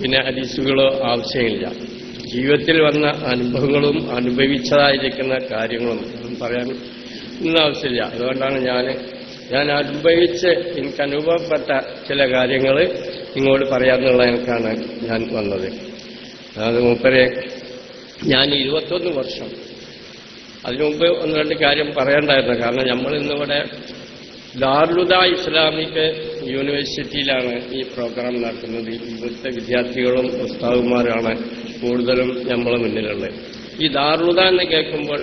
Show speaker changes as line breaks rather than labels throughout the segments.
പിന്നെ ഹദീസുകളോ ആവശ്യമില്ല. ജീവിതത്തിൽ വന്ന അനുഭവങ്ങളും അനുഭവിച്ചതായിരിക്കുന്ന കാര്യങ്ങളും ഒന്നും പറയാൻ ഒന്നും ആവശ്യമില്ല. അതുകൊണ്ടാണ് ഞാൻ ഞാൻ അനുഭവിച്ച് എനിക്ക് അനുഭവപ്പെട്ട ചില കാര്യങ്ങൾ നിങ്ങളോട് പറയാമെന്നുള്ള എനിക്കാണ് ഞാൻ വന്നത്. അത് മൂപ്പരെ ഞാൻ ഇരുപത്തൊന്ന് വർഷം അതിനു മുമ്പ് ഒന്ന് രണ്ട് കാര്യം പറയണ്ടായിരുന്നു. കാരണം നമ്മൾ ഇന്നിവിടെ ദാർലുദ ഇസ്ലാമിക് യൂണിവേഴ്സിറ്റിയിലാണ് ഈ പ്രോഗ്രാം നടത്തുന്നത് ഇവിടുത്തെ വിദ്യാർത്ഥികളും ഉസ്താവുമാരാണ് കൂടുതലും നമ്മളെ മുന്നിലുള്ളത്. ഈ ദാറുലുദ എന്ന് കേൾക്കുമ്പോൾ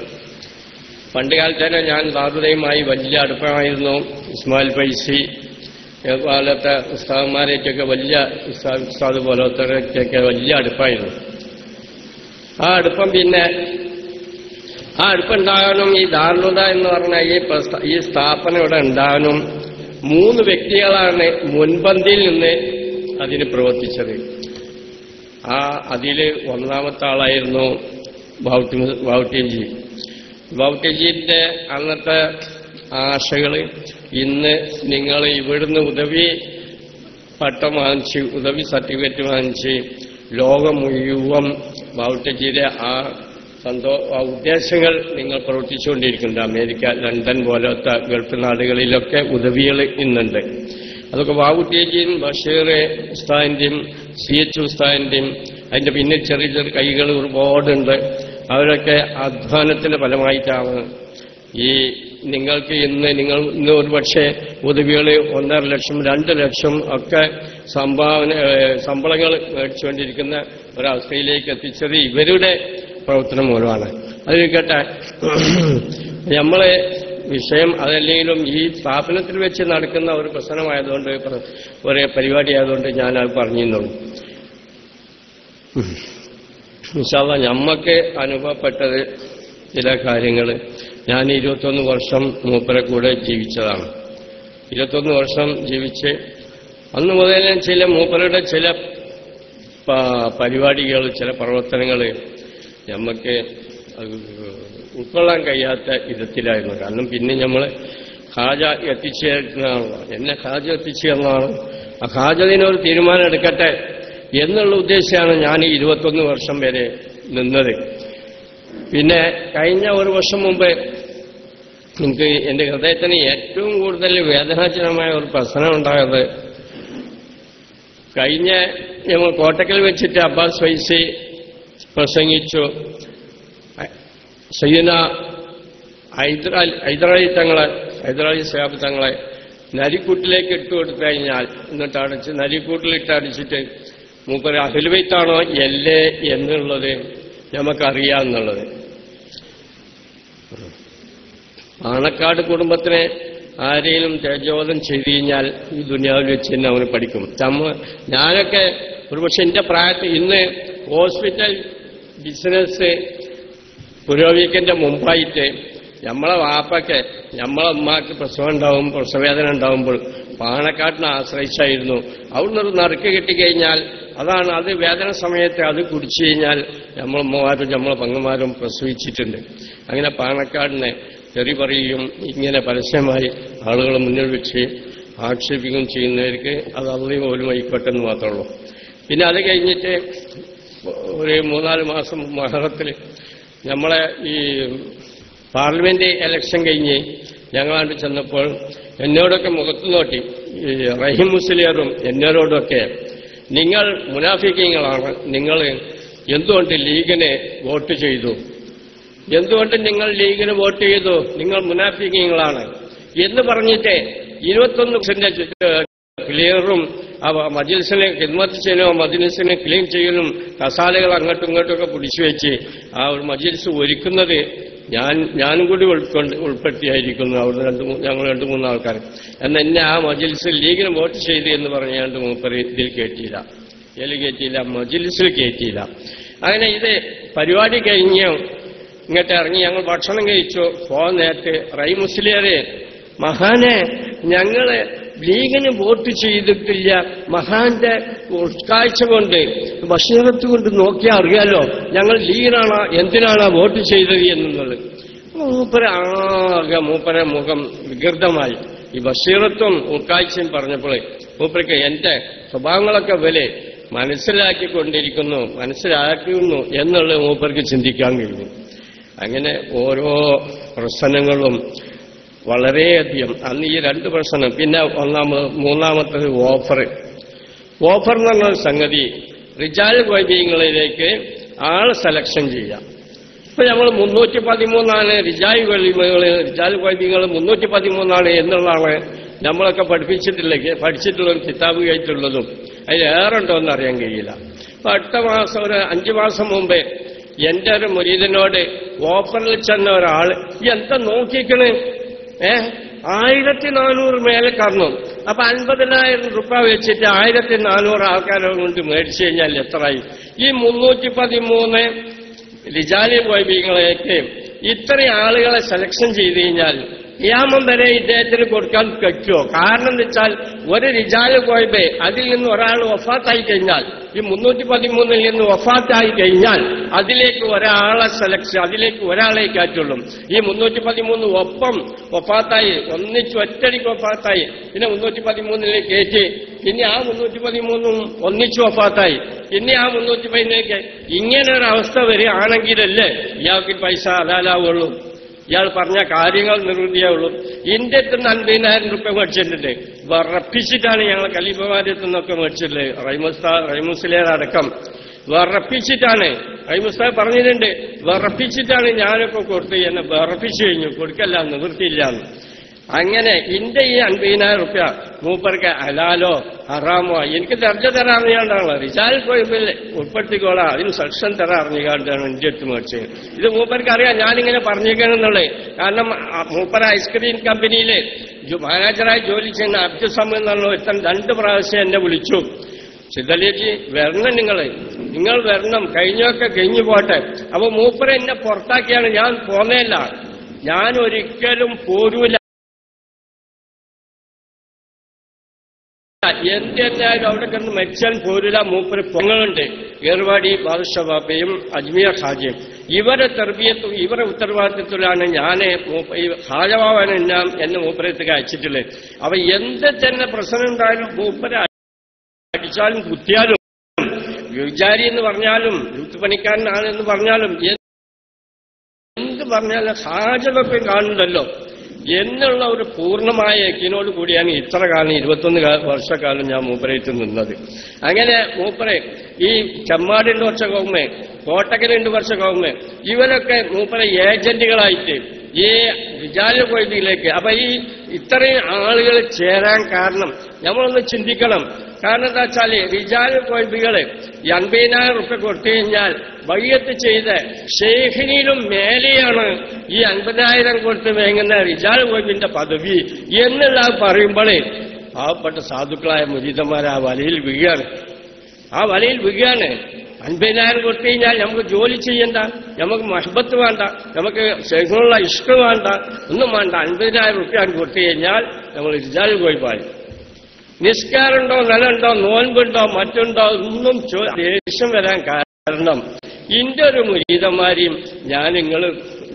പണ്ട് കാലത്തേനെ ഞാൻ ദാറുദയുമായി വലിയ അടുപ്പമായിരുന്നു. ഇസ്മായിൽ പൈസി പോലത്തെ ഉസ്താവുമാരേക്കൊക്കെ വലിയ ഉസ്താദ് പോലത്തെക്കൊക്കെ വലിയ അടുപ്പായിരുന്നു. ആ അടുപ്പം പിന്നെ ആ അടുപ്പുണ്ടാകാനും ഈ ദാരുണത എന്ന് പറഞ്ഞ ഈ ഈ സ്ഥാപനം ഇവിടെ ഉണ്ടാകാനും മൂന്ന് വ്യക്തികളാണ് മുൻപന്തിയിൽ നിന്ന് അതിന് പ്രവർത്തിച്ചത്. ആ അതിൽ ഒന്നാമത്തെ ആളായിരുന്നു ബൗട്ടി ബൗട്ടിയൻജി. ബൗട്ടിയൻജിന്റെ അന്നത്തെ ആശകൾ ഇന്ന് നിങ്ങൾ ഇവിടുന്ന് ഉദവി പട്ടം വാങ്ങിച്ച് ഉദവി സർട്ടിഫിക്കറ്റ് വാങ്ങിച്ച് ലോകം മുഴുവൻ ബൗട്ടജിയുടെ ആ സന്തോ ഉദ്ദേശങ്ങൾ നിങ്ങൾ പ്രവർത്തിച്ചുകൊണ്ടിരിക്കുന്നുണ്ട്. അമേരിക്ക ലണ്ടൻ പോലത്തെ ഗൾഫ് നാടുകളിലൊക്കെ ഉദവികൾ ഇന്നുണ്ട്. അതൊക്കെ വാവുട്ടിയജിയും ബഷീർ ഉസ്താദിന്റെയും സി എച്ച് ഉസ്താദിന്റെയും അതിന്റെ പിന്നെ ചെറിയ ചെറിയ കൈകൾ ഒരുപാടുണ്ട്. അവരൊക്കെ അധ്വാനത്തിന്റെ ഫലമായിട്ടാണ് ഈ നിങ്ങൾക്ക് ഇന്ന് നിങ്ങൾ ഇന്ന് ഒരു പക്ഷേ ഉദവികൾ ഒന്നര ലക്ഷം രണ്ട് ലക്ഷം ഒക്കെ സംഭാവന ശമ്പളങ്ങൾ മേടിച്ചുകൊണ്ടിരിക്കുന്ന ഒരവസ്ഥയിലേക്ക് എത്തിച്ചത് ഇവരുടെ പ്രവർത്തനം മൂലമാണ്. അത് കേട്ടെ നമ്മളെ വിഷയം അതല്ലെങ്കിലും ഈ സ്ഥാപനത്തിൽ വെച്ച് നടക്കുന്ന ഒരു പ്രശ്നമായതുകൊണ്ട് പ്ര- ഒരു പരിപാടി ആയതുകൊണ്ട് ഞാൻ അത് പറഞ്ഞിരുന്നുള്ളൂ. വിശാല ഞമ്മക്ക് അനുഭവപ്പെട്ടത് ചില കാര്യങ്ങൾ ഞാൻ ഇരുപത്തൊന്ന് വർഷം മൂപ്പരെ കൂടെ ജീവിച്ചതാണ്. ഇരുപത്തൊന്ന് വർഷം ജീവിച്ച് അന്ന് മുതൽ ചില മൂപ്പരുടെ ചില പരിപാടികൾ ചില പ്രവർത്തനങ്ങൾ നമുക്ക് ഉൾക്കൊള്ളാൻ കഴിയാത്ത വിധത്തിലായിരുന്നു. കാരണം പിന്നെ നമ്മൾ ഹാജ എത്തിച്ചേർന്നതാണല്ലോ എന്നെ ഹാജ എത്തിച്ചേർന്നതാണ് ആ ഹാജതിനൊരു തീരുമാനം എടുക്കട്ടെ എന്നുള്ള ഉദ്ദേശമാണ് ഞാൻ ഈ ഇരുപത്തൊന്ന് വർഷം വരെ നിന്നത്. പിന്നെ കഴിഞ്ഞ ഒരു വർഷം മുമ്പ് എനിക്ക് എന്റെ ഹൃദയത്തിന് ഏറ്റവും കൂടുതൽ വേദനാജനമായ ഒരു പ്രശ്നം ഉണ്ടായത് കഴിഞ്ഞ ഞങ്ങൾ കോട്ടക്കൽ വെച്ചിട്ട് അബ്ബാസ് ഫൈസി പ്രസംഗിച്ചു. സയ്യന ഹൈദരാലി ഹൈദരാലി തങ്ങളെ ഹൈദരാലി സാബ് തങ്ങളെ നരിക്കൂട്ടിലേക്ക് ഇട്ട് കൊടുത്തു കഴിഞ്ഞാൽ എന്നിട്ട് അടച്ച് നരിക്കൂട്ടിലിട്ട് അടിച്ചിട്ട് മൂപ്പര് അഹിൽവൈത്താണോ എല്ലേ എന്നുള്ളത് നമുക്കറിയാമെന്നുള്ളത് പാണക്കാട് കുടുംബത്തിനെ ആരെയും തേജോധം ചെയ്തു കഴിഞ്ഞാൽ ഈ ദുനിയാവിൽ വെച്ച് തന്നെ അവന് പഠിക്കും. ഞാനൊക്കെ ഒരുപക്ഷെ എന്റെ പ്രായത്തിൽ ഇന്ന് ഹോസ്പിറ്റൽ ബിസിനസ് പുരോഗമിക്കേണ്ട മുമ്പായിട്ട് നമ്മളെ വാപ്പയ്ക്ക് നമ്മളെ ഉമ്മാക്ക് പ്രസവം ഉണ്ടാവും പ്രസവേദന ഉണ്ടാവുമ്പോൾ പാണക്കാട്ടിനെ ആശ്രയിച്ചായിരുന്നു. അവിടുന്ന് ഒരു നറുക്ക് കിട്ടിക്കഴിഞ്ഞാൽ അതാണ് അത് വേദന സമയത്ത് അത് കുടിച്ചു കഴിഞ്ഞാൽ നമ്മളെ ഉമ്മമാരും നമ്മളെ പങ്ങന്മാരും പ്രസവിച്ചിട്ടുണ്ട്. അങ്ങനെ പാണക്കാടിനെ തെറി പറയുകയും ഇങ്ങനെ പരസ്യമായി ആളുകൾ മുന്നിൽ വെച്ച് ആക്ഷേപിക്കുകയും ചെയ്യുന്നവർക്ക് അത് അള്ളി പോലും ആയിക്കോട്ടെ എന്ന് മാത്രമേ ഉള്ളൂ. പിന്നെ അത് കഴിഞ്ഞിട്ട് ഒരു മൂന്നാൽ മാസം മഹറത്തിൽ നമ്മളെ ഈ പാർലമെന്റ് ഇലക്ഷൻ കഴിഞ്ഞ് ഞങ്ങളാണ്ട് ചെന്നപ്പോൾ എന്നോടൊക്കെ മുഖത്ത് നോട്ടി റഹീം മുസ്ലിയറും എന്നോടൊക്കെ നിങ്ങൾ മുനാഫിക്കങ്ങളാണ്. നിങ്ങൾ എന്തുകൊണ്ട് ലീഗിനെ വോട്ട് ചെയ്തു? എന്തുകൊണ്ട് നിങ്ങൾ ലീഗിന് വോട്ട് ചെയ്തു? നിങ്ങൾ മുനാഫിക്കങ്ങളാണ്. എന്ന് പറഞ്ഞിട്ട് ഇരുപത്തൊന്ന് പെർസെന്റേജ് ക്ലിയറും അവ മജിൽസിനെ ഹിദ്മത്ത് ചെയ്യലും മജിൽസിനെ ക്ലീൻ ചെയ്യലും കസാലകൾ അങ്ങോട്ടും ഇങ്ങോട്ടും ഒക്കെ പിടിച്ചു വെച്ച് ആ ഒരു മജിൽസ് ഒരുക്കുന്നത് ഞാൻ ഞാനും കൂടി ഉൾക്കൊണ്ട് ഉൾപ്പെടുത്തിയായിരിക്കുന്നു അവിടെ രണ്ട് ഞങ്ങൾ രണ്ട് മൂന്ന് ആൾക്കാർ. എന്നാൽ എന്നെ ആ മജിൽസിൽ ലീഗിന് വോട്ട് ചെയ്തു എന്ന് പറഞ്ഞാണ്ട് മൂപ്പര് ഇതിൽ കയറ്റിയില്ല. ഇതിൽ കയറ്റിയില്ല മജിൽസിൽ കയറ്റിയില്ല. അങ്ങനെ ഇത് പരിപാടി കഴിഞ്ഞ് ഇങ്ങോട്ട് ഇറങ്ങി ഞങ്ങൾ ഭക്ഷണം കഴിച്ചു. പോകാൻ നേരത്തെ റൈ മുസ്ലിയാരെ മഹാനെ ഞങ്ങൾ ലീഗിന് വോട്ട് ചെയ്തിട്ടില്ല. മഹാന്റെ ഉൾക്കാഴ്ച കൊണ്ട് ബഷീറത്ത് കൊണ്ട് നോക്കിയാൽ അറിയാലോ ഞങ്ങൾ ലീഗിനാണ് എന്തിനാണ് വോട്ട് ചെയ്തത് എന്നുള്ളത്. മൂപ്പര ആകെ മൂപ്പര മുഖം വികൃതമായി. ഈ ബഷീറത്തും ഉൾക്കാഴ്ചയും പറഞ്ഞപ്പോൾ മൂപ്പരക്ക് എന്റെ സ്വഭാവങ്ങളൊക്കെ വില മനസ്സിലാക്കിക്കൊണ്ടിരിക്കുന്നു മനസ്സിലാക്കുന്നു എന്നുള്ളത് മൂപ്പർക്ക് ചിന്തിക്കാൻ കഴിഞ്ഞു. അങ്ങനെ ഓരോ പ്രശ്നങ്ങളും വളരെയധികം. അന്ന് ഈ രണ്ട് പ്രശ്നം. പിന്നെ ഒന്നാമത് മൂന്നാമത്തത് ഓഫർ. ഓഫർ എന്നുള്ള സംഗതി റിജാൽ വൈദ്യങ്ങളിലേക്ക് ആൾ സെലക്ഷൻ ചെയ്യാം. ഇപ്പൊ നമ്മൾ മുന്നൂറ്റി പതിമൂന്നാണ് റിജായ് വൈദ്യങ്ങൾ റിജാൽ വൈദ്യങ്ങൾ മുന്നൂറ്റി പതിമൂന്നാണ് എന്നുള്ളതാണ് നമ്മളൊക്കെ പഠിപ്പിച്ചിട്ടില്ലെങ്കിൽ പഠിച്ചിട്ടുള്ള ഒരു കിതാബ് കഴിച്ചിട്ടുള്ളതും അതിലേറെ ഉണ്ടോ എന്ന് അറിയാൻ കഴിയില്ല. അപ്പൊ അടുത്ത മാസം ഒരു അഞ്ചു മാസം മുമ്പേ എന്റെ ഒരു മുരീദിനോട് ഓഫറിൽ ചെന്ന ഒരാൾ എന്താ നോക്കിക്കണ് ഏ? ആയിരത്തി നാനൂറ് മേലെ കറന്നു അപ്പൊ അൻപതിനായിരം രൂപ വെച്ചിട്ട് ആയിരത്തി നാനൂറ് ആൾക്കാരെ കൊണ്ട് മേടിച്ചു കഴിഞ്ഞാൽ എത്രയായി? ഈ മുന്നൂറ്റി പതിമൂന്ന് ലിജാലി വൈബികളെയൊക്കെ ഇത്രയും ആളുകളെ സെലക്ഷൻ ചെയ്ത് കഴിഞ്ഞാൽ യാമം വരെ ഇദ്ദേഹത്തിന് കൊടുക്കാൻ കഴിക്കുമോ കാരണം എന്ന് വെച്ചാൽ ഒരു റിജാൽ പോയപ്പോ അതിൽ നിന്ന് ഒരാൾ വഫാത്തായി കഴിഞ്ഞാൽ ഈ മുന്നൂറ്റി പതിമൂന്നിൽ നിന്ന് വഫാത്തായി കഴിഞ്ഞാൽ അതിലേക്ക് ഒരാളെ സെലക്ഷൻ അതിലേക്ക് ഒരാളെ കയറ്റുള്ളൂ. ഈ മുന്നൂറ്റി പതിമൂന്ന് ഒപ്പം വഫാത്തായി ഒന്നിച്ച് ഒറ്റടിക്ക് വഫാത്തായി പിന്നെ മുന്നൂറ്റി പതിമൂന്നിലേക്ക് കയറ്റി പിന്നെ ആ മുന്നൂറ്റി പതിമൂന്നും ഒന്നിച്ച് വഫാത്തായി ഇനി ആ മുന്നൂറ്റി പതിനേക്ക് ഇങ്ങനെ ഒരു അവസ്ഥ വരികയാണെങ്കിലല്ലേ ഇയാൾക്ക് പൈസ ഹലാലാവുള്ളൂ ഇയാൾ പറഞ്ഞ കാര്യങ്ങൾ നിർവൃതിയാവുള്ളൂ ഇന്ത്യ എത്തുന്ന അൻപതിനായിരം റുപ്യ മേടിച്ചിട്ടുണ്ട്. വറപ്പിച്ചിട്ടാണ് ഞങ്ങൾ കലീഫമാരത്തു നിന്നൊക്കെ മേടിച്ചിട്ടുള്ളത്. റൈമുസ്താ റൈമുസ്ലേർ അടക്കം. വിറപ്പിച്ചിട്ടാണ്. റൈമുസ്താ പറഞ്ഞിട്ടുണ്ട്. വറപ്പിച്ചിട്ടാണ് ഞാനൊക്കെ കൊടുത്ത് എന്നെ വറപ്പിച്ചു കഴിഞ്ഞു. കൊടുക്കല്ല നിവൃത്തിയില്ലാന്ന് അങ്ങനെ ഇന്റെ ഈ അൻപതിനായിരം റുപ്യ മൂപ്പർക്ക് ഹലാലോ ഹറാമോ എനിക്ക് ദർജ തരാൻ അറിയാണ്ടാണല്ലോ റിസാൽ കുഴപ്പമില്ല ഉൾപ്പെടുത്തിക്കോളാം. അതിന് സെക്ഷൻ തരാൻ അറിഞ്ഞാണ്ടാണ് എന്റെ അടുത്ത് മേടിച്ചത്. ഇത് മൂപ്പർക്ക് അറിയാം ഞാനിങ്ങനെ പറഞ്ഞേക്കണമെന്നുള്ളത് കാരണം മൂപ്പർ ഐസ്ക്രീം കമ്പനിയിൽ ജോ- മാനേജറായി ജോലി ചെയ്യുന്ന അബ്ദുൽ സമീർ എന്നുള്ള ഒരുത്തൻ രണ്ട് പ്രാവശ്യം എന്നെ വിളിച്ചു. ചിതലേജി വരണം നിങ്ങൾ നിങ്ങൾ വരണം. കഴിഞ്ഞൊക്കെ കഴിഞ്ഞു പോട്ടെ. അപ്പൊ മൂപ്പർ എന്നെ പുറത്താക്കിയാണ്. ഞാൻ പോന്നേല്ല. ഞാൻ ഒരിക്കലും പോരൂല. എന്തെന്നായാലും അവിടെ കിടന്ന് മരിച്ചാൽ പോരില്ല മൂപ്പര് പൊങ്ങളുണ്ട് ഏർവാടി ബാദുഷബാബയും അജ്മീർ ഹാജിയും ഇവരെ തെർബിയത്തും ഇവരെ ഉത്തരവാദിത്വത്തിലാണ് ഞാൻ ഞാൻ എന്നെ മൂപ്പരത്തേക്ക് അയച്ചിട്ടുള്ളത്. അവ എന്ത് തന്നെ പ്രശ്നം ഉണ്ടായാലും മൂപ്പരെ അടിച്ചാലും കുത്തിയാലും വിചാരി എന്ന് പറഞ്ഞാലും യൂത്ത് പണിക്കാരനാണ് എന്ന് പറഞ്ഞാലും എന്ത് പറഞ്ഞാലും ഹാജതൊക്കെ കാണുന്നുണ്ടല്ലോ. എന്നുള്ള ഒരു പൂർണമായ യക്കിനോട് കൂടിയാണ് ഇത്ര കാലം ഇരുപത്തൊന്ന് വർഷക്കാലം ഞാൻ മൂപ്പരയിട്ട് നിന്നത്. അങ്ങനെ മൂപ്പരെ ഈ ചമ്മാട് രണ്ടു വർഷ കൗമേ കോട്ടക്കൽ രണ്ട് വർഷ കൗമേ ഇവരൊക്കെ മൂപ്പറ ഏജന്റുകളായിട്ട് ഈ വിചാര കൊയ്തിയിലേക്ക് അപ്പൊ ഈ ഇത്രയും ആളുകൾ ചേരാൻ കാരണം നമ്മളൊന്ന് ചിന്തിക്കണം. കാരണം എന്താ വെച്ചാൽ വിചാര കൊയ്ബികൾ എൺപതിനായിരം റുപ്യ കൊടുത്തു കഴിഞ്ഞാൽ വയ്യത്ത് ചെയ്ത് ഷെയ്ഖിനിയിലും മേലെയാണ് ഈ അൻപതിനായിരം കൊടുത്ത് വേങ്ങുന്ന റിജാൽ കൊയ്ബിന്റെ പദവി എന്നുള്ള പറയുമ്പോഴേ പാവപ്പെട്ട സാധുക്കളായ മുരീതന്മാർ ആ വലയിൽ വീഴാണ് ആ വലയിൽ വീഴാണ് അൻപതിനായിരം കൊടുത്തു കഴിഞ്ഞാൽ നമുക്ക് ജോലി ചെയ്യണ്ട നമുക്ക് മഹബത്ത് വേണ്ട നമുക്ക് ശേഖരമുള്ള ഇഷ്ടം വേണ്ട ഒന്നും വേണ്ട. അൻപതിനായിരം റുപ്യ കൊടുത്തു കഴിഞ്ഞാൽ നമ്മൾ റിജാൽ കൊയ്ബായി നിസ്കാരമുണ്ടോ നിലമുണ്ടോ നോൻപുണ്ടോ മറ്റുണ്ടോ ഒന്നും ദേഷ്യം വരാൻ കാരണം ഇന്റെ ഒരു മുരീതന്മാരെയും ഞാൻ നിങ്ങൾ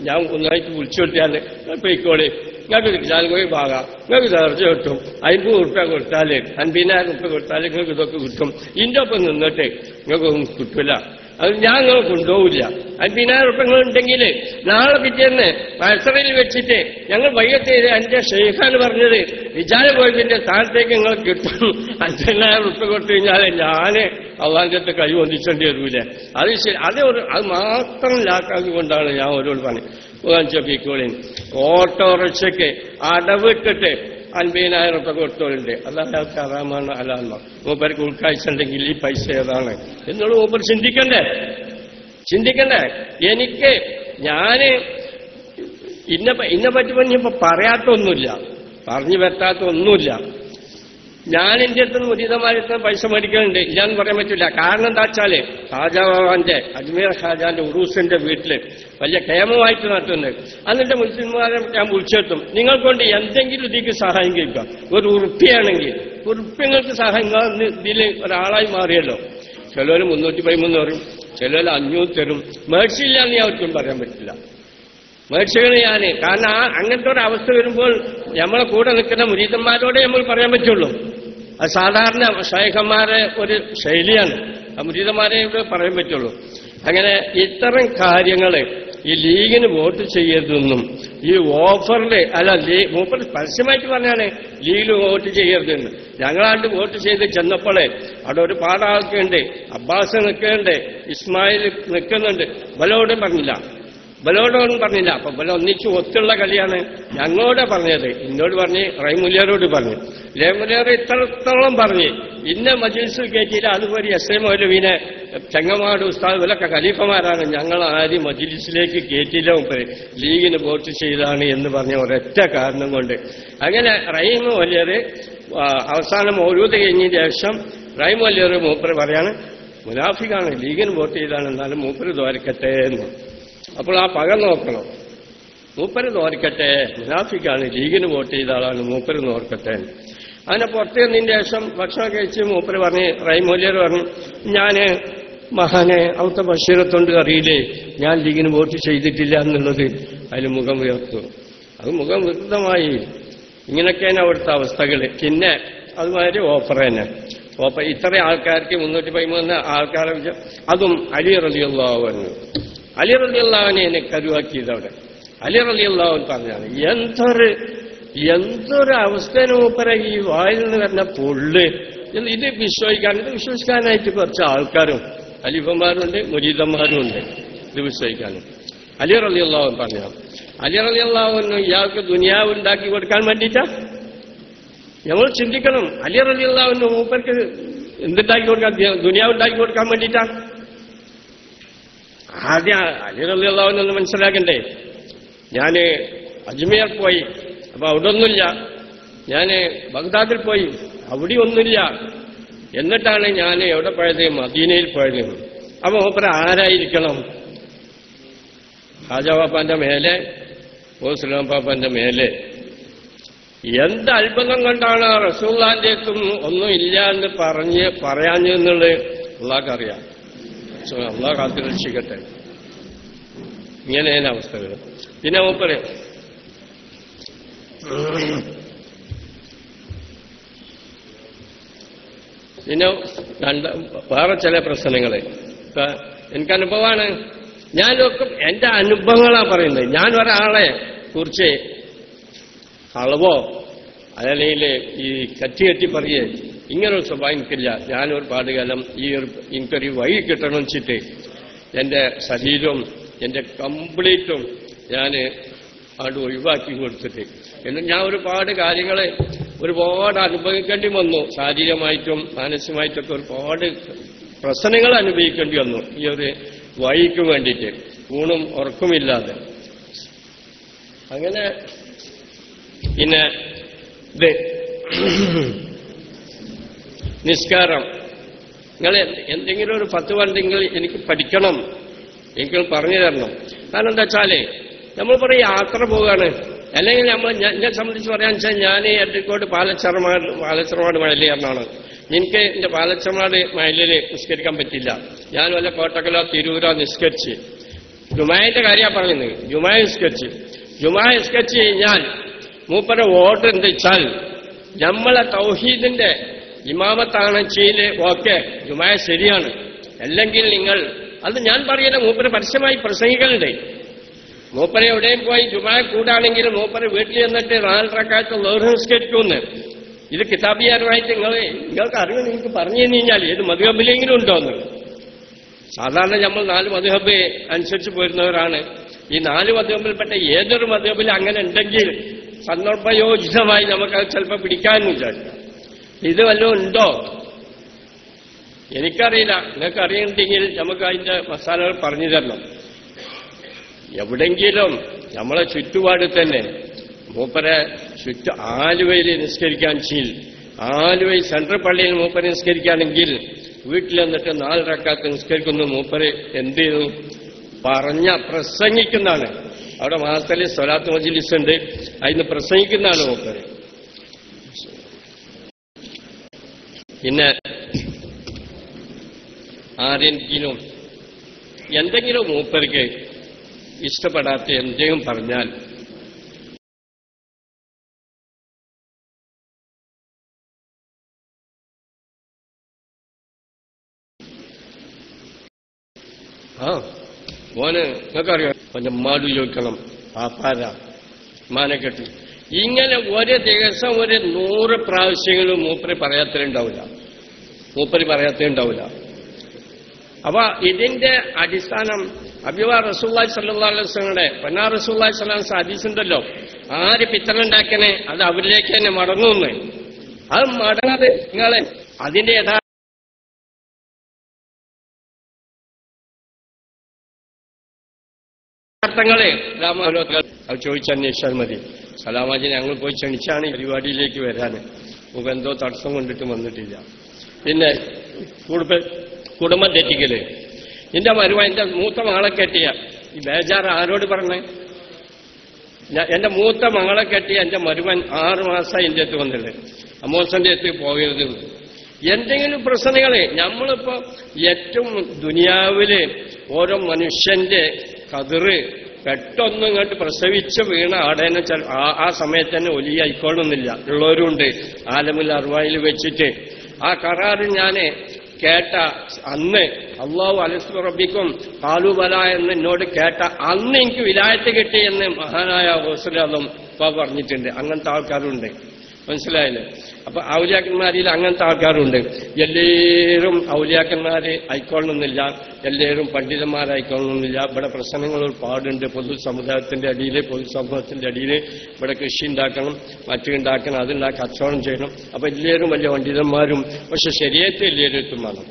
ഞാൻ ഒന്നായിട്ട് വിളിച്ചു കൊടുത്താൽ പോയിക്കോളി. നിങ്ങൾക്ക് കിട്ടാൻ പോയി ഭാഗം നിങ്ങൾക്ക് ചർച്ച കിട്ടും. അൻപത് ഉറുപ്പ്യ കൊടുത്താൽ അൻപതിനായിരം ഉറുപ്പ്യ കൊടുത്താൽ നിങ്ങൾക്ക് ഇതൊക്കെ കിട്ടും. ഇന്റെ ഒപ്പം നിന്നിട്ട് നിങ്ങൾക്കൊന്നും കിട്ടില്ല അത് ഞാൻ നിങ്ങൾ കൊണ്ടുപോകില്ല അൻപതിനായിരം ഉറുപ്പ്യങ്ങൾ ഉണ്ടെങ്കിൽ നാളെ പിറ്റേന്ന് മത്സരയിൽ വെച്ചിട്ട് ഞങ്ങൾ വൈകത്തെ എന്റെ ഷെയ്ഖാൻ പറഞ്ഞത് വിചാര പോയതിന്റെ സ്ഥാനത്തേക്ക് നിങ്ങൾ കിട്ടും. അൻപതിനായിരം ഉറുപ്പ്യ കൊടുത്തു കഴിഞ്ഞാൽ ഞാൻ അടുത്ത് കൈ ഒന്നിച്ചേണ്ടി വരൂല. അത് ശരി അത് ഒരു അത് മാത്രം ലാക്കാത്തുകൊണ്ടാണ് ഞാൻ ഓരോട് പറഞ്ഞത്. ഓട്ടോറിക്ഷയ്ക്ക് അടവിട്ടിട്ട് അൻപതിനായിരം റുപ്യ കൊടുത്തോളുണ്ട്. അല്ലാതെ കറാമാണ് അലാൽമ മൂപ്പർക്ക് ഉൾക്കാഴ്ച ഉണ്ടെങ്കിൽ ഈ പൈസ ഏതാണ്? എന്നുള്ള മൂപ്പർ ചിന്തിക്കണ്ടേ? ചിന്തിക്കണ്ടേ? എനിക്ക് ഞാൻ ഇന്ന ഇന്ന പറ്റി പറഞ്ഞപ്പോ പറയാത്തൊന്നുമില്ല. പറഞ്ഞു പറ്റാത്ത ഒന്നുമില്ല ഞാൻ എന്റെ അടുത്ത് ഉചിതമായിട്ട് പൈസ മേടിക്കുന്നുണ്ട് ഇല്ലാന്ന് പറയാൻ പറ്റില്ല കാരണം എന്താ വെച്ചാൽ ഷാജാവാന്റെ അജ്മീർ ഷാജാന്റെ ഉറൂസിന്റെ വീട്ടിൽ വലിയ ക്ഷേമമായിട്ട് നടത്തുന്നുണ്ട്. എന്നിട്ട് മുസ്ലിംമാരെ ഞാൻ വിളിച്ചെത്തും. നിങ്ങൾ കൊണ്ട് എന്തെങ്കിലും ഇതിക്ക് സഹായം കഴിക്കാം ഒരു ഉറുപ്പിയാണെങ്കിൽ ഉറുപ്പ്യങ്ങൾക്ക് സഹായം ഇതിൽ ഒരാളായി മാറിയല്ലോ. ചിലവര് മുന്നൂറ്റി പതിമൂന്ന് പറയും ചിലവര് അഞ്ഞൂറ് തരും. മേടിച്ചില്ല എന്ന് അവർക്കും പറയാൻ പറ്റില്ല. മേടിച്ചുകൾ ഞാൻ കാരണം ആ അങ്ങനത്തെ ഒരു അവസ്ഥ വരുമ്പോൾ നമ്മളെ കൂടെ നിൽക്കുന്ന മുരീതന്മാരോടെ നമ്മൾ പറയാൻ പറ്റുള്ളൂ. അത് സാധാരണ ശൈഖന്മാരെ ഒരു ശൈലിയാണ്. മുരീതന്മാരെ ഇവിടെ പറയാൻ പറ്റുള്ളൂ. അങ്ങനെ ഇത്തരം കാര്യങ്ങൾ ഈ ലീഗിന് വോട്ട് ചെയ്യരുതെന്നും ഈ ഓഫറിൽ അല്ല ലീ മൂപ്പർ പരസ്യമായിട്ട് പറഞ്ഞാണ് ലീഗിൽ വോട്ട് ചെയ്യരുതെന്ന്. ഞങ്ങളാണ്ട് വോട്ട് ചെയ്ത് ചെന്നപ്പോഴേ അവിടെ ഒരു പാടാൾക്കുണ്ട് അബ്ബാസ് നിൽക്കുന്നുണ്ട് ഇസ്മായിൽ നിൽക്കുന്നുണ്ട് ബലോടും പറഞ്ഞില്ല. ബലോടൊന്നും പറഞ്ഞില്ല. അപ്പൊ ബല ഒന്നിച്ച് ഒത്തുള്ള കളിയാണ്. ഞങ്ങളോട് പറഞ്ഞത്. ഇന്നോട് പറഞ്ഞ് റൈമുല്യാരോട് പറഞ്ഞു. റൈമുല്യാർ ഇത്രത്തോളം പറഞ്ഞ്. ഇന്ന മജിൽസിൽ കയറ്റിയില്ല അതുപോലെ എസ് എ മൗലവീനെ ചെങ്ങമാട് ഉസ്താദ് ഇവരൊക്കെ ഖലീഫമാരാണ്. ഞങ്ങൾ ആദ്യം മജിലിസിലേക്ക് കയറ്റിയില്ല മുമ്പ് ലീഗിന് വോട്ട് ചെയ്താണ് എന്ന് പറഞ്ഞ ഒരൊറ്റ കാരണം കൊണ്ട്. അങ്ങനെ റഹീം വലിയർ അവസാനം മൗലൂദ് കഴിഞ്ഞ ശേഷം റഹീം വലിയർ മൂപ്പർ പറയാണ് മുനാഫിക്കാണ് ലീഗിന് വോട്ട് ചെയ്താണ് എന്നാലും മൂപ്പര് ദ്വാരക്കട്ടെ എന്ന്. അപ്പോൾ ആ പക നോക്കണം. മൂപ്പര് നോർക്കട്ടെ. മുനാഫിക്കാണ്. ലീഗിന് വോട്ട് ചെയ്ത ആളാണ് മൂപ്പര് നോർക്കട്ടെ. അതിനെ പുറത്ത് നിന്നതിന് ശേഷം ഭക്ഷണം കഴിച്ച് മൂപ്പര് പറഞ്ഞ് റൈമൂല്യർ പറഞ്ഞു ഞാൻ മഹാനെ അവിടുത്തെ ബഷീറത്തുണ്ട് അറിയില്ലേ? ഞാൻ ലീഗിന് വോട്ട് ചെയ്തിട്ടില്ല എന്നുള്ളത്. അതിൽ മുഖം ഉയർത്തു അത് മുഖം വിരുദ്ധമായി ഇങ്ങനെയൊക്കെയാണ് അവിടുത്തെ അവസ്ഥകൾ പിന്നെ അതുമാതിരി ഓഫർ തന്നെ. ഓഫർ ഇത്ര ആൾക്കാർക്ക് മുന്നൂറ്റി പതിമൂന്ന് ആൾക്കാരെ അതും അലി റലിയുള്ളവന്നു അലി എന്നെ കരുവാക്കിയത് അവിടെ അലി പറഞ്ഞാണ് എന്തൊരു എന്തൊരു അവസ്ഥേനെ മൂപ്പര ഈ വായിൽ നിന്ന് വരുന്ന പൊള്ള്? ഇത് വിശ്വസിക്കാൻ ഇത് വിശ്വസിക്കാനായിട്ട് കുറച്ച് ആൾക്കാരും അലിഫന്മാരുണ്ട് മുരീദന്മാരുണ്ട് ഇത് വിശ്വസിക്കാനും. അലി റലിയുള്ളവൻ പറഞ്ഞാണ് അലി ഇയാൾക്ക് ദുനിയാവ് ഉണ്ടാക്കി കൊടുക്കാൻ വേണ്ടിയിട്ടാ? നമ്മൾ ചിന്തിക്കണം അലി റലിയുള്ളവന് മൂപ്പർക്ക് എന്തുണ്ടാക്കി കൊടുക്കാൻ ദുനിയാവ് ഉണ്ടാക്കി കൊടുക്കാൻ വേണ്ടിയിട്ടാ? ആദ്യം അലി റലിയുള്ളവനൊന്ന് മനസ്സിലാക്കണ്ടേ? ഞാൻ അജ്മീർ പോയി അപ്പൊ അവിടെ ഒന്നുമില്ല ഞാൻ ബഗ്ദാദിൽ പോയി അവിടെ ഒന്നുമില്ല എന്നിട്ടാണ് ഞാൻ എവിടെ പോയത്? മദീനയിൽ പോയത്. അപ്പൊ മൂപ്പര ആരായിരിക്കണം? ഹാജാബാപ്പാന്റെ മേലെ ഓസ്ലാം പാപ്പാന്റെ മേലെ. എന്ത് അത്ഭുതം കൊണ്ടാണ് റസൂള്ളാന്റെ ഒന്നും ഇല്ല എന്ന് പറഞ്ഞ് പറയാഞ്ഞെന്നുള്ളത് അള്ളാഹ് കാത്തു രക്ഷിക്കട്ടെ ഇങ്ങനെയാണ് അവസ്ഥകൾ പിന്നെ മൂപ്പര് പിന്നെ രണ്ട് വേറെ ചില പ്രശ്നങ്ങൾ എനിക്ക് അനുഭവമാണ് ഞാനൊക്കെ എന്റെ അനുഭവങ്ങളാണ് പറയുന്നത്. ഞാൻ ഒരാളെ കുറിച്ച് അളവോ അതല്ലെങ്കിൽ ഈ കറ്റി കെട്ടി പറയേ ഇങ്ങനൊരു സ്വഭാവം എനിക്കില്ല ഞാനൊരു പാടുകാലം ഈ ഒരു എനിക്കൊരു വഴി കിട്ടണം വെച്ചിട്ട് എന്റെ ശരീരവും എന്റെ കംപ്ലീറ്റും ഞാൻ അത് ഒഴിവാക്കി കൊടുത്തിട്ട്. എന്നിട്ട് ഞാൻ ഒരുപാട് കാര്യങ്ങൾ ഒരുപാട് അനുഭവിക്കേണ്ടി വന്നു. ശാരീരികമായിട്ടും മാനസികമായിട്ടൊക്കെ ഒരുപാട് പ്രശ്നങ്ങൾ അനുഭവിക്കേണ്ടി വന്നു ഈ ഒരു വഴിക്ക് വേണ്ടിയിട്ട്. ഊണും ഉറക്കുമില്ലാതെ. അങ്ങനെ പിന്നെ ഇത് നിസ്കാരം. നിങ്ങൾ എന്തെങ്കിലും ഒരു പത്ത് വണ്ടെങ്കിൽ എനിക്ക് പഠിക്കണം. എനിക്ക് പറഞ്ഞു തരണം. കാരണം എന്താ നമ്മൾ പറയും യാത്ര പോവുകയാണ്. അല്ലെങ്കിൽ നമ്മൾ എന്നെ സംബന്ധിച്ച് പറയാന്ന് വെച്ചാൽ ഞാൻ എട്ടിക്കോട് പാലച്ചറമാട് പാലച്ചറമാട് മഴലിയാറിനാണ് എനിക്ക് എന്റെ പാലച്ചറമാട് മഴലിൽ നിസ്കരിക്കാൻ പറ്റില്ല ഞാൻ വല്ല കോട്ടക്കലോ തിരൂരോ നിസ്കരിച്ച്. ജുമായന്റെ കാര്യമാണ് പറയുന്നത് ജുമായ നിസ്കരിച്ച്. ജുമായ നിസ്കരിച്ച് കഴിഞ്ഞാൽ മൂപ്പരെ വോട്ട് എന്താ വെച്ചാൽ നമ്മളെ തൗഹീദിന്റെ ഇമാമത്താണ് ചെയ്ത് ഓക്കെ ജുമായ ശരിയാണ്. അല്ലെങ്കിൽ നിങ്ങൾ അത് ഞാൻ പറയുന്ന മൂപ്പര് പരസ്യമായി പ്രസംഗിക്കലുണ്ട്. മൂപ്പര് എവിടെയും പോയി ജുമായ കൂടാണെങ്കിൽ മൂപ്പര് വീട്ടിൽ ചെന്നിട്ട് നാലരക്കാലത്ത് ലോഹംസ്കരിക്കുമെന്ന് ഇത് കിതാബിയാരുമായിട്ട് നിങ്ങൾ നിങ്ങൾക്ക് അറിവ് നിങ്ങൾക്ക് പറഞ്ഞു കഴിഞ്ഞാൽ ഏത് മധുഹബിലെങ്കിലും ഉണ്ടോ എന്ന് സാധാരണ നമ്മൾ നാല് മധുഹബ് അനുസരിച്ച് പോരുന്നവരാണ്. ഈ നാല് മധുഹബിൽപ്പെട്ട ഏതൊരു മധുഹബിൽ അങ്ങനെ ഉണ്ടെങ്കിൽ സന്ദർഭയോജിതമായി നമുക്കത് ചിലപ്പോൾ പിടിക്കാമെന്ന് വിചാരിക്കാം. ഇത് വല്ലതും ഉണ്ടോ? എനിക്കറിയില്ല. നിങ്ങൾക്ക് അറിയുന്നുണ്ടെങ്കിൽ നമുക്ക് അതിന്റെ മസാലകൾ പറഞ്ഞു തരണം. എവിടെങ്കിലും നമ്മളെ ചുറ്റുപാട് തന്നെ മൂപ്പരെ ചുറ്റു ആലുവയിൽ നിസ്കരിക്കാൻ ചെയ്യിൽ ആലുവയിൽ സെൻട്രൽ പള്ളിയിൽ മൂപ്പരെ നിസ്കരിക്കുകയാണെങ്കിൽ വീട്ടിൽ വന്നിട്ട് നാല് നിസ്കരിക്കുന്നു. മൂപ്പര് എന്ത് ചെയ്തു? പറഞ്ഞ പ്രസംഗിക്കുന്നതാണ്. അവിടെ മാസത്തിൽ സ്വലാത്ത് മജിലിസ് ഉണ്ട്. അതിന് പ്രസംഗിക്കുന്നതാണ് മൂപ്പര്. പിന്നെ ആരെങ്കിലും എന്തെങ്കിലും മൂപ്പർക്ക് ഇഷ്ടപ്പെടാത്ത എന്തെങ്കിലും പറഞ്ഞാൽ ആ മോന് നിങ്ങൾക്കറിയാം? കൊഞ്ചം മാടു ചോദിക്കണം. പാപ്പാര മാനകെട്ടി ഇങ്ങനെ ഒരു ദിവസം ഒരു നൂറ് പ്രാവശ്യങ്ങളും മൂപ്പര് പറയാത്തതുണ്ടാവില്ല മൂപ്പര് പറയാത്തതുണ്ടാവില്ല അപ്പൊ ഇതിന്റെ അടിസ്ഥാനം അബിവ റസൂല്ലായി സല്ലാസ്ലങ്ങളുടെ പൊന്നാർ റസൂല്ലായി സ്വലാം ഉണ്ടല്ലോ ആര് പിത്തലുണ്ടാക്കണേ അത് അവരിലേക്ക് തന്നെ മടങ്ങുന്നു അത് മടങ്ങാതെ നിങ്ങളെ അതിന്റെ യഥാ അർത്ഥങ്ങളെ രാമാലോകങ്ങൾ ചോദിച്ചന്വേഷിച്ചാൽ മതി. സലാമാജി ഞങ്ങൾ പോയി ക്ഷണിച്ചാണ് പരിപാടിയിലേക്ക് വരാൻ. മുഖെന്തോ തടസ്സം കൊണ്ടിട്ട് വന്നിട്ടില്ല. പിന്നെ കുടുംബ കുടുംബം തെറ്റിക്കൽ. എന്റെ മരുവ എന്റെ മൂത്ത മകളെ കെട്ടിയ ഈ ബേജാർ ആരോട് പറഞ്ഞേ? എന്റെ മൂത്ത മകളെ കെട്ടിയ എന്റെ മരുമൻ ആറ് മാസമായി എന്റെ അടുത്ത് വന്നിട്ടുണ്ട് അമോസന്റെ അടുത്ത് പോകരുത്. എന്തെങ്കിലും പ്രശ്നങ്ങൾ നമ്മളിപ്പോ ഏറ്റവും ദുനിയാവിൽ ഓരോ മനുഷ്യന്റെ കതിറ് പെട്ടെന്ന് ഇങ്ങോട്ട് പ്രസവിച്ച് വീണ ആടേനെ ആ സമയത്ത് തന്നെ ഒലിയായിക്കോളുന്നില്ല ഉള്ളവരുണ്ട്. ആലമിൽ അറുവായിൽ വെച്ചിട്ട്. ആ കരാറ് ഞാൻ കേട്ട അന്ന് അള്ളാഹു അലസ് റബിക്കും കാലുബല എന്ന് എന്നോട് കേട്ട അന്ന് എനിക്ക് വിലായത്ത് കിട്ടി എന്ന് മഹാനായ ഹോസലും പറഞ്ഞിട്ടുണ്ട്. അങ്ങനത്തെ ആൾക്കാരുണ്ട്. മനസ്സിലായില്ലേ? അപ്പൊ ഔലിയാക്കന്മാരിൽ അങ്ങനത്തെ ആൾക്കാരുണ്ട്. എല്ലാവരും ഔലിയാക്കന്മാരെ ആയിക്കൊള്ളണമെന്നില്ല. എല്ലാവരും പണ്ഡിതന്മാരായിക്കൊള്ളണമെന്നില്ല. ഇവിടെ പ്രശ്നങ്ങൾ ഒരുപാടുണ്ട്. പൊതു സമുദായത്തിന്റെ അടിയിൽ പൊതുസമൂഹത്തിന്റെ അടിയിൽ ഇവിടെ കൃഷി ഉണ്ടാക്കണം മറ്റുണ്ടാക്കണം അതുണ്ടാക്കി കച്ചവടം ചെയ്യണം. അപ്പൊ എല്ലാവരും വലിയ പണ്ഡിതന്മാരും. പക്ഷെ ശരീരത്തെ എല്ലാവരും എത്തുമാണ്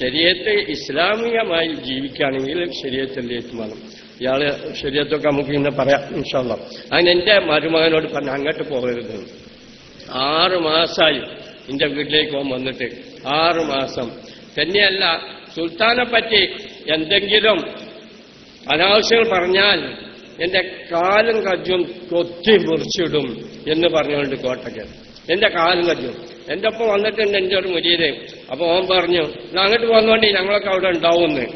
ശരീരത്തെ ഇസ്ലാമികമായി ജീവിക്കുകയാണെങ്കിൽ ശരീരത്തെ എല്ലാം വേണം. ഇയാൾ ശരീരത്തൊക്കെ നമുക്ക് ഇന്ന് പറയാം ഇൻഷാല്ല അങ്ങനെ എന്റെ മരുമകനോട് പറഞ്ഞ അങ്ങോട്ട് പോകരുത്. ആറ് മാസമായി എന്റെ വീട്ടിലേക്ക് പോകാൻ വന്നിട്ട്. ആറ് മാസം. തന്നെയല്ല സുൽത്താനെ പറ്റി എന്തെങ്കിലും അനാവശ്യങ്ങൾ പറഞ്ഞാൽ എന്റെ കാലും കജ്ജും കൊത്തി മുറിച്ചിടും എന്ന് പറഞ്ഞുകൊണ്ട് കോട്ടയ്ക്ക്. എന്റെ കാലും കജ്ജും. എന്റെ ഒപ്പം വന്നിട്ടുണ്ട് എന്റെ ഒരു മുരീര് അപ്പൊ ഓൻ പറഞ്ഞു "എന്നാ അങ്ങോട്ട് പോകുന്നോണ്ടി ഞങ്ങളൊക്കെ അവിടെ ഉണ്ടാവുമെന്ന്.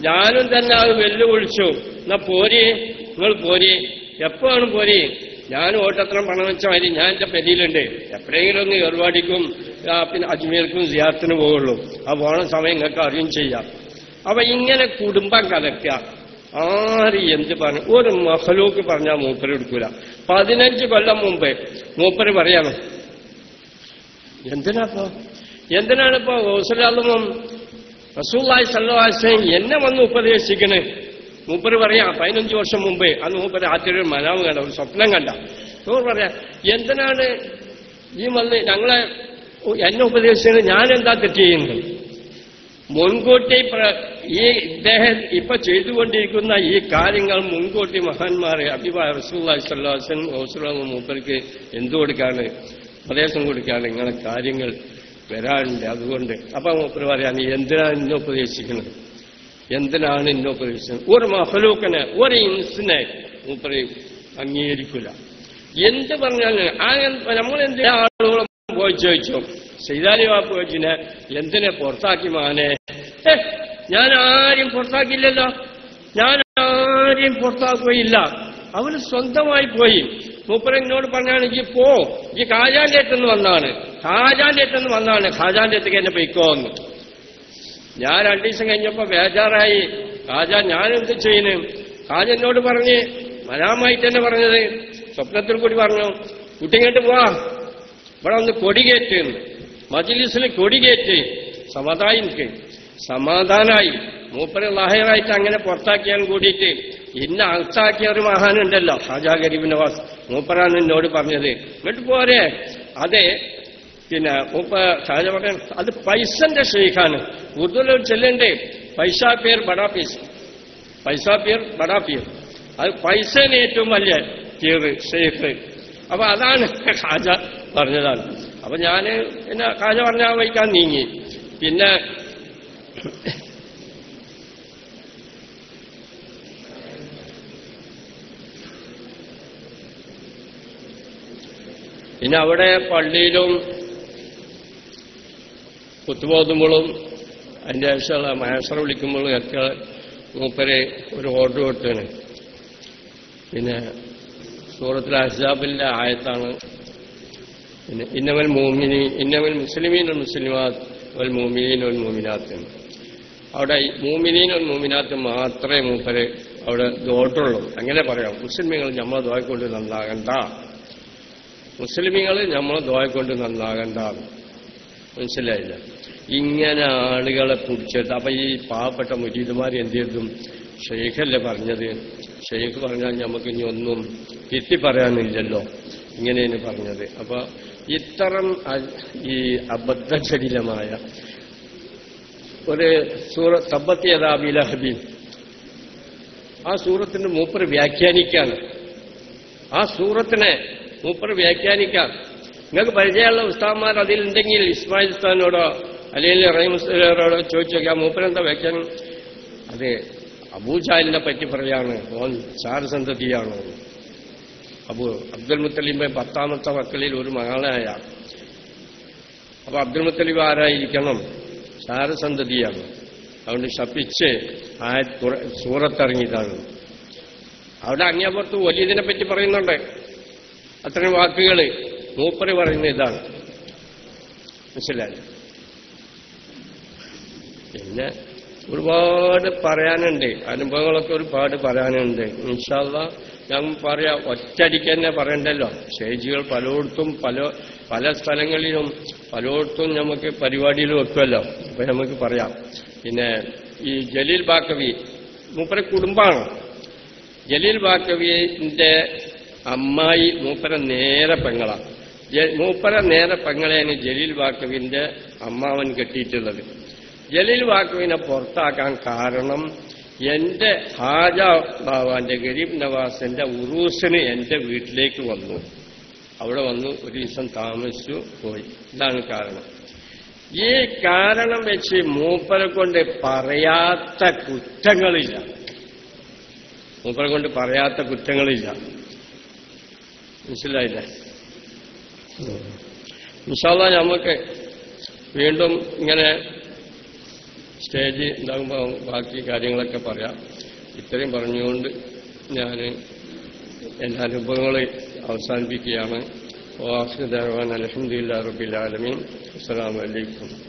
ഞാനും തന്നെ അത് വെല്ലുവിളിച്ചു. എന്നാ പോരി നിങ്ങൾ പോരി. എപ്പോഴാണ് പോരി? ഞാൻ ഓട്ടത്രം പണം വെച്ച മാതിരി ഞാൻ എന്റെ പെരിയിലുണ്ട്. എപ്പോഴെങ്കിലും ഒന്ന് ഏർവാടിക്കും പിന്നെ അജ്മീർക്കും സിയാത്തിന് പോകുള്ളൂ ആ പോണ സമയം നിങ്ങൾക്ക് അറിയും ചെയ്യാം. അപ്പൊ ഇങ്ങനെ കുടുംബം കലക്കുക. ആര് എന്ത് പറഞ്ഞു? ഒരു മഹലൂക്ക് പറഞ്ഞാൽ മൂപ്പര് എടുക്കൂല. പതിനഞ്ച് കൊല്ലം മുമ്പ് മൂപ്പര് പറയാണ്. എന്തിനാപ്പോ എന്തിനാണിപ്പോ ഹൗസലാലും റസൂല്ലായി സല്ലാസ്ലം എന്നെ വന്ന് ഉപദേശിക്കണേ? മൂപ്പര് പറയാം പതിനഞ്ച് വർഷം മുമ്പേ അന്ന് മൂപ്പര് ആറ്റൊരു മനാവ് കണ്ട ഒരു സ്വപ്നം കണ്ട. മൂപ്പർ പറയാം എന്തിനാണ് ഈ വന്ന് ഞങ്ങളെ എന്നെ ഉപദേശിച്ചത്? ഞാൻ എന്താ തെറ്റ് ചെയ്യുന്നത്? മുൻകൂട്ടി ഈ ഇദ്ദേഹം ഇപ്പൊ ചെയ്തുകൊണ്ടിരിക്കുന്ന ഈ കാര്യങ്ങൾ മുൻകൂട്ടി മഹാന്മാരെ അഭിപ്രായ റസൂല്ലായി സല്ലാസൻ ഹൗസുലാമ മൂപ്പർക്ക് എന്തു കൊടുക്കാണ്? ഉപദേശം കൊടുക്കാണ്. ഇങ്ങനെ കാര്യങ്ങൾ വരാനുണ്ട് അതുകൊണ്ട് അപ്പൊ മൂപ്പർ പറയാൻ എന്തിനാണ് ഇന്ന് ഉപദേശിക്കുന്നത്? എന്തിനാണ് എന്നെ ഉപദേശിച്ചത് ഒരു മഹലൂക്കനെ ഒരു ഇൻസിനെ മൂപ്പര് അംഗീകരിക്കില്ല എന്ത് പറഞ്ഞാലും ആ നമ്മൾ എന്തിനാ ആളുകളും പോയി ചോദിച്ചു? സൈതാലി വാപ്പ് വെച്ചിനെ എന്തിനെ പുറത്താക്കി മാനെ? ഞാൻ ആരും പുറത്താക്കിയില്ലല്ലോ. ഞാൻ ആരെയും പുറത്താക്കുകയില്ല. അവന് സ്വന്തമായി പോയി. മൂപ്പര എന്നോട് പറഞ്ഞാണ് ഈ പോ. ഈ കാജാന്റെ അടുത്തുനിന്ന് വന്നാണ്. ഖാജാന്റെ അടുത്തുനിന്ന് വന്നാണ്. ഖാജാന്റെ അടുത്തേക്ക് എന്നെ പൊയ്ക്കോന്ന് ഞാൻ രണ്ടു ദിവസം കഴിഞ്ഞപ്പോ ബേജാറായി. കാജ ഞാൻ എന്ത് ചെയ്യുന്നു കാജ എന്നോട് പറഞ്ഞ് മനാമായിട്ട് തന്നെ പറഞ്ഞത്. സ്വപ്നത്തിൽ കൂടി പറഞ്ഞു കുട്ടിങ്ങോട്ട് പോവാ. ഇവിടെ ഒന്ന് കൊടികേറ്റ് മജിലിസിൽ കൊടികേറ്റ് സമാധാനം എനിക്ക്. സമാധാനായി. മൂപ്പര് ലഹറായിട്ട് അങ്ങനെ പുറത്താക്കിയാൻ കൂടിയിട്ട് ഇന്ന അകത്താക്കിയ ഒരു മഹാനുണ്ടല്ലോ ഷാജാ ഗരീബ് മൂപ്പറാണ് എന്നോട് പറഞ്ഞത്. എന്നിട്ട് പോരെ. അതെ പിന്നെ മുപ്പ ഷാജമകൻ അത് പൈസന്റെ ഷെയ്ഖാണ്. ഉറുദുവിൽ ചെല്ലണ്ടേ പൈസ പേർ ബടാ പീസ്. പൈസ പേർ ബടാ പീർ. അത് പൈസന് ഏറ്റവും വലിയ കീറ് ഷെയ്ഖ്. അപ്പൊ അതാണ് ഷാജ പറഞ്ഞതാണ്. അപ്പൊ ഞാൻ പിന്നെ ഷാജ പറഞ്ഞാൽ വഹിക്കാൻ നീങ്ങി. പിന്നെ പിന്നെ അവിടെ പള്ളിയിലും കുത്തുപോകുമ്പോഴും അതിന്റെ ആവശ്യമുള്ള മാസ്റ്റർ വിളിക്കുമ്പോഴും ഒക്കെ മൂപ്പരെ ഒരു ഓർഡർ കൊടുത്താണ്. പിന്നെ സൂറത്തിൽ അഹ്സാബിന്റെ ആയത്താണ്. പിന്നെ ഇന്നവൻ മോമിനി ഇന്നവൻ മുസ്ലിമീൻ മുസ്ലിമാത്ത് വൽ മോമിനീൻ ഒരു മോമിനാത്ത് അവിടെ മോമിനീൻ ഒരു മോമിനാത്ത് മാത്രമേ മൂപ്പര് അവിടെ ദോട്ടുള്ളൂ അങ്ങനെ പറയാം. മുസ്ലിമീങ്ങൾ നമ്മളെ ദോയക്കൊണ്ട് നന്നാകണ്ട. മുസ്ലിമീങ്ങൾ നമ്മളെ ദോയക്കൊണ്ട് നന്നാകണ്ട. മനസ്സിലായില്ല. ഇങ്ങനെ ആളുകളെ പിടിച്ചെടുത്ത് അപ്പൊ ഈ പാവപ്പെട്ട മുരീദുമാർ എന്ത് ചെയ്തും? ഷെയ്ഖല്ലേ പറഞ്ഞത്? ഷെയ്ഖ് പറഞ്ഞാൽ നമുക്ക് ഇനി ഒന്നും തെറ്റി പറയാനില്ലല്ലോ. ഇങ്ങനെയാണ് പറഞ്ഞത്. അപ്പൊ ഇത്തരം ഈ അബദ്ധജടിലമായ ഒരു സൂറ തബത്തിയതാബിലഹബി ആ സൂറത്തിന്റെ മൂപ്പർ വ്യാഖ്യാനിക്കാണ്. ആ സൂറത്തിനെ മൂപ്പർ വ്യാഖ്യാനിക്കാം നിങ്ങൾക്ക് പരിചയമുള്ള ഉസ്താദ്മാർ അതിലുണ്ടെങ്കിൽ ഇസ്മായിൽ ഉസ്താദിനോടോ അല്ലെങ്കിൽ റഹീം ഉസ്താദിനോടോ ചോദിച്ചു നോക്കിയാൽ മൂപ്പനെന്താ വ്യാഖ്യാനം? അത് അബൂജാലിനെ പറ്റി പറയാണ്. ഓൻ ചാരസന്തതിയാണ് അബു അബ്ദുൽ മുത്തലിബെ പത്താമത്തെ മക്കളിൽ ഒരു മകളായ. അപ്പൊ അബ്ദുൽ മുത്തലിബ് ആരായിരിക്കണം? ചാരസന്തതിയാണ് അതുകൊണ്ട് ശപിച്ച് ആ സൂറത്തിറങ്ങിയതാണ്. അവിടെ അങ്ങേപ്പുറത്ത് വലിയതിനെ പറ്റി പറയുന്നുണ്ട്. അത്രയും വാക്കുകൾ മൂപ്പര് പറയുന്ന ഇതാണ്. മനസ്സിലായി? പിന്നെ ഒരുപാട് പറയാനുണ്ട്. അനുഭവങ്ങളൊക്കെ ഒരുപാട് പറയാനുണ്ട്. ഇൻഷാല്ല ഞാൻ പറയാ ഒറ്റടിക്ക് തന്നെ പറയണ്ടല്ലോ. സ്റ്റേജുകൾ പലയിടത്തും പല പല സ്ഥലങ്ങളിലും പലയിടത്തും നമുക്ക് പരിപാടിയിൽ വെക്കുമല്ലോ. അപ്പൊ നമുക്ക് പറയാം. പിന്നെ ഈ ജലീൽ ബാക്കവി മൂപ്പരെ കുടുംബമാണ്. ജലീൽ ബാക്കവിന്റെ അമ്മായി മൂപ്പര നേരെ പെങ്ങളാണ് മൂപ്പര നേരെ പെങ്ങളേന് ജലീൽ വാക്കുവിന്റെ അമ്മാവൻ കെട്ടിയിട്ടുള്ളത്. ജലീൽ വാക്കുവിനെ പുറത്താക്കാൻ കാരണം എന്റെ ഹാജ ബാബാന്റെ ഗരീബ് നവാസിന്റെ ഉറൂസിന് എന്റെ വീട്ടിലേക്ക് വന്നു. അവിടെ വന്നു ഒരു ദിവസം താമസിച്ചു പോയി. ഇതാണ് കാരണം. ഈ കാരണം വെച്ച് മൂപ്പരെ കൊണ്ട് പറയാത്ത കുറ്റങ്ങളില്ല. മൂപ്പരെ കൊണ്ട് പറയാത്ത കുറ്റങ്ങളില്ല. മനസ്സിലായില്ലേ? ഇൻഷാല്ല നമുക്ക് വീണ്ടും ഇങ്ങനെ സ്റ്റേജ് ഉണ്ടാകുമ്പോൾ ബാക്കി കാര്യങ്ങളൊക്കെ പറയാം. ഇത്രയും പറഞ്ഞുകൊണ്ട് ഞാൻ എന്റെ അനുഭവങ്ങൾ അവസാനിപ്പിക്കുകയാണ്. വാസുദേവാൻ അലഹമ്മദില്ല ആലമീൻ. അസ്സാം വലൈക്കും